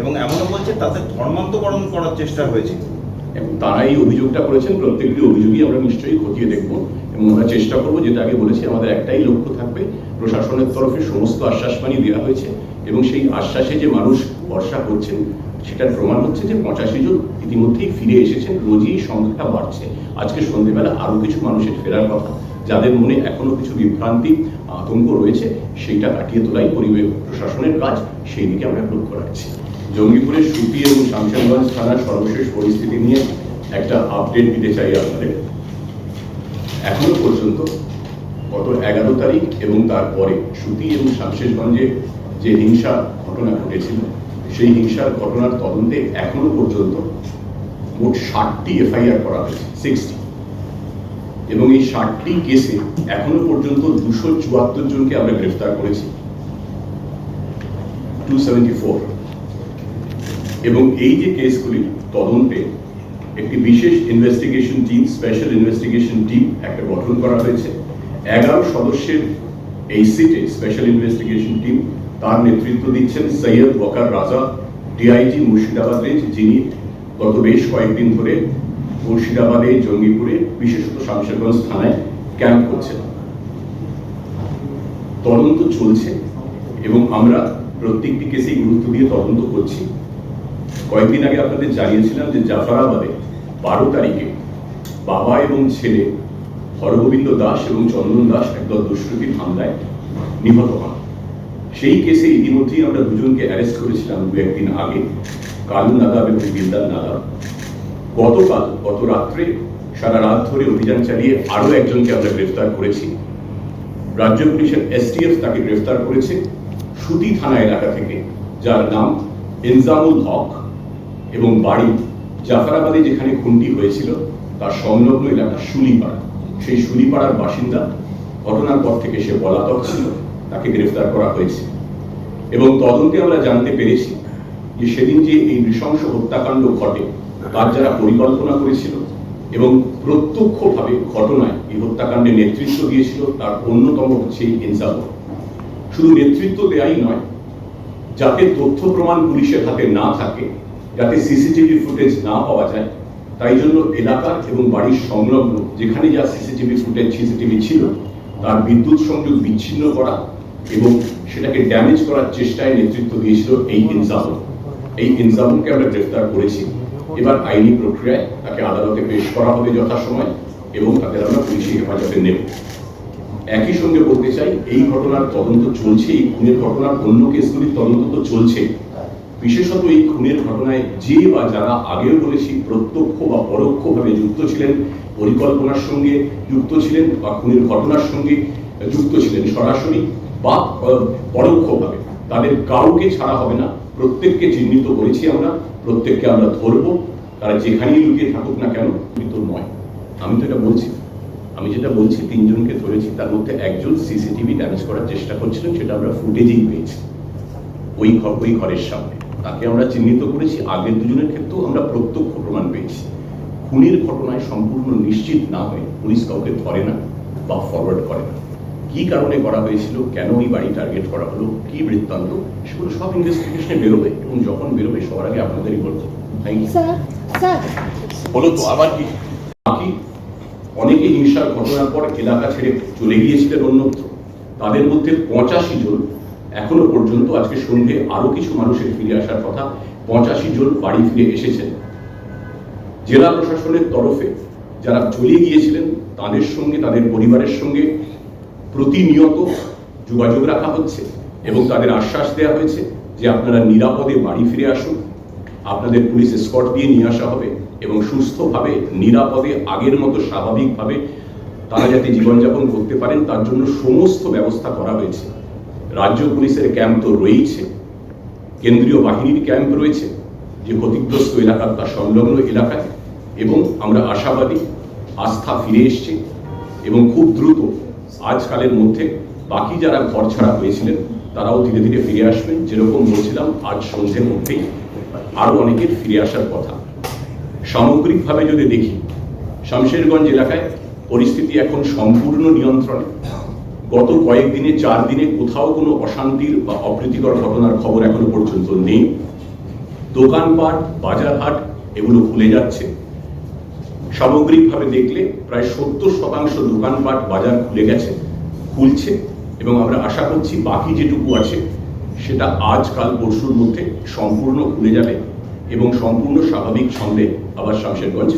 এবং এমনও বলছে তাদের ধর্মান্তকরণ করার চেষ্টা হয়েছে। এবং তারা এই অভিযোগটা করেছেন, প্রত্যেকটি অভিযোগই আমরা নিশ্চয়ই খতিয়ে দেখব এবং আমরা চেষ্টা করব, যেটা আগে বলেছি, আমাদের একটাই লক্ষ্য থাকবে, প্রশাসনের তরফে সমস্ত আশ্বাস পানি দেওয়া হয়েছে এবং সেই আশ্বাসে যে মানুষ ভরসা করছেন, সেটার প্রমাণ হচ্ছে যে পঁচাশি জন ইতিমধ্যেই ফিরে এসেছেন, রোজই সংখ্যাটা বাড়ছে। আজকে সন্ধেবেলা আরও কিছু মানুষের ফেরার কথা, যাদের মনে এখনও কিছু বিভ্রান্তি, আতঙ্ক রয়েছে, সেইটা কাটিয়ে তোলাই পরিবেশ প্রশাসনের কাজ, সেই দিকে আমরা লক্ষ্য রাখছি। জঙ্গিপুরের সুপি এবং শামশেরগঞ্জ থানার সর্বশেষ পরিস্থিতি নিয়ে একটা আপডেট দিতে চাই আপনাদের। এখনও পর্যন্ত গত এগারো তারিখ এবং তারপরে সুতি এবং শামশেরগঞ্জে যে হিংসা ঘটনা ঘটেছিল, সেই হিংসার ঘটনার তদন্তে এখনও পর্যন্ত মোট ষাটটি এফআইআর করা হয়েছে সিক্সটি এবং এই ষাটটি কেসে এখনও পর্যন্ত দুশো চুয়াত্তর জনকে আমরা গ্রেফতার করেছি। টু সেভেন্টি ফোর এবং এই যে কেসগুলি, তদন্তে একটি বিশেষ investigation team special investigation team একটা গঠন করা হয়েছে। এগারো সদস্যের এই সিটে স্পেশাল ইনভেস্টিগেশন টিম তার নেতৃত্ব দিচ্ছেন সৈয়দ ওয়াকার রাজা ডিআইজি মুর্শিদাবাদ রেঞ্জ যিনি গত বেশ কয়েকদিন ধরে মুর্শিদাবাদে, জঙ্গিপুরে, বিশেষত শামশেরগঞ্জ থানায় ক্যাম্প করছেন। তদন্ত চলছে এবং আমরা প্রত্যেকটি কেসেই গুরুত্ব দিয়ে তদন্ত করছি। কয়েকদিন আগে আপনাদের জানিয়েছিলাম যে জাফরাবাদে বারো তারিখে বাবা এবং ছেলে হরগোবিন্দ দাস এবং চন্দন দাস একদল দুষ্কৃতীর হামলায় নিহত হন। সেই কেসে ইতিমধ্যেই আমরা দুজনকে অ্যারেস্ট করেছিলাম দু একদিন আগে, কালু নাদাব এবং বিদ্যাল নাদাব। গতকাল গত রাত্রে সারা রাত ধরে অভিযান চালিয়ে আরও একজনকে আমরা গ্রেফতার করেছি। রাজ্য পুলিশের এসটিএফ তাকে গ্রেফতার করেছে সুতি থানা এলাকা থেকে, যার নাম ইনজামুল হক এবং বাড়ি জাফরাবাদে যেখানে খুনটি হয়েছিল, তার সংলগ্ন এলাকা শুলিপাড়া। সেই শুলিপাড়ার বাসিন্দা ঘটনার পর থেকে সে পলাতক ছিল, তাকে গ্রেফতার করা হয়েছে। এবং তদন্তে আমরা জানতে পেরেছি যে সেদিন যে এই নৃশংস হত্যাকাণ্ড ঘটে, তার যারা পরিকল্পনা করেছিল এবং প্রত্যক্ষভাবে ঘটনায় এই হত্যাকাণ্ডে নেতৃত্ব দিয়েছিল, তার অন্যতম হচ্ছে ইনসাফ শুধু নেতৃত্ব দেয়াই নয় যাতে তথ্য প্রমাণ পুলিশের হাতে না থাকে, যাতে সিসিটিভি ফুটেজ না পাওয়া যায়, তাই জন্য এলাকার এবং বাড়ির সংলগ্ন যেখানে যা সিসিটিভি ফুটেজ, সিসিটিভি ছিল, তার বিদ্যুৎ সংযোগ বিচ্ছিন্ন করা এবং সেটাকে ড্যামেজ করার চেষ্টায় নেতৃত্ব দিয়েছিল এই ইনজামুল। এই ইনজামুলকে আমরা গ্রেফতার করেছি। এবার আইনি প্রক্রিয়ায় তাকে আদালতে পেশ করা হবে যথাসময় এবং তাদের আমরা পুলিশি হেফাজতে নেব। একই সঙ্গে বলতে চাই, এই ঘটনার তদন্ত চলছে এই খুনের ঘটনার অন্য কেসগুলির তদন্ত তো চলছে। বিশেষত এই খুনের ঘটনায় যে বা যারা আগেও বলেছি প্রত্যক্ষ বা পরোক্ষভাবে যুক্ত ছিলেন, পরিকল্পনার সঙ্গে যুক্ত ছিলেন বা খুনের ঘটনার সঙ্গে যুক্ত ছিলেন, সরাসরি বা পরোক্ষভাবে। তাদের কাউকে ছাড়া হবে না। প্রত্যেককে চিহ্নিত করেছি আমরা, প্রত্যেককে আমরা ধরবো। তারা যেখানেই লুকিয়ে থাকুক না কেন মৃত নয়। আমি তো এটা বলছি। আমি যেটা বলছি তিনজনকে ধরেছি তার মধ্যে একজন সিসিটিভি ড্যামেজ করার চেষ্টা করছিলেন সেটা আমরা ফুটেজেই পেয়েছি। ওই ঘর ওই ঘরের সামনে। তাকে আমরা চিহ্নিত করেছি আগের দুজনের ক্ষেত্রেও আমরা প্রত্যক্ষ প্রমাণ পেয়েছি। খুনের ঘটনায় সম্পূর্ণ নিশ্চিত না হয়ে পুলিশ কাউকে ধরে না বা ফরওয়ার্ড করে না। কি কারণে করা হয়েছিল কেন ওই বাড়ি টার্গেট করা হলো কি বৃত্তান্ত সেগুলো সব ইনভেস্টিগেশনে বেরোবে এবং যখন বেরোবে সবার আগে আপনাদেরই বলব থ্যাংক ইউ স্যার স্যার বলো তো আবার কি? অনেকে হিংসার ঘটনার পর এলাকা ছেড়ে চলে গিয়েছিলেন অন্যত্র। তাদের মধ্যে পঁচাশি জন এখনও পর্যন্ত আজকে সন্ধে আরও কিছু মানুষের ফিরে আসার কথা, পঁচাশি জন বাড়ি ফিরে এসেছেন। জেলা প্রশাসনের তরফে যারা চলে গিয়েছিলেন, তাদের সঙ্গে, তাদের পরিবারের সঙ্গে প্রতিনিয়ত যোগাযোগ রাখা হচ্ছে এবং তাদের আশ্বাস দেওয়া হয়েছে যে আপনারা নিরাপদে বাড়ি ফিরে আসুন। আপনাদের পুলিশ স্কট দিয়ে নিয়ে আসা হবে। এবং সুস্থভাবে, নিরাপদে, আগের মতো স্বাভাবিকভাবে তারা যাতে জীবনযাপন করতে পারেন, তার জন্য সমস্ত ব্যবস্থা করা হয়েছে। রাজ্য পুলিশের ক্যাম্প তো রয়েছে কেন্দ্রীয় বাহিনীর ক্যাম্প রয়েছে, যে ক্ষতিগ্রস্ত এলাকা তার সংলগ্ন এলাকায়। এবং আমরা আশাবাদী আস্থা ফিরে এসছে এবং খুব দ্রুত আজকালের মধ্যে বাকি যারা ঘর ছাড়া হয়েছিলেন তারাও ধীরে ধীরে ফিরে আসবেন। যেরকম বলছিলাম, আজ সন্ধ্যের মধ্যেই আরও অনেকের ফিরে আসার কথা। সামগ্রিকভাবে যদি দেখি, শামশেরগঞ্জ এলাকায় পরিস্থিতি এখন সম্পূর্ণ নিয়ন্ত্রণে। গত কয়েকদিনে চার দিনে কোথাও কোনো অশান্তির বা অপ্রীতিকর ঘটনার খবর এখনও পর্যন্ত নেই। দোকানপাট, বাজারহাট এগুলো খুলে যাচ্ছে। সামগ্রিকভাবে দেখলে প্রায় সত্তর শতাংশ দোকানপাট, বাজার খুলে গেছে, খুলছে এবং আমরা আশা করছি বাকি যেটুকু আছে, সেটা আজ কাল পরশুর মধ্যে সম্পূর্ণ খুলে যাবে। এবং সম্পূর্ণ স্বাভাবিক ছন্দে আবার শামশেরগঞ্জ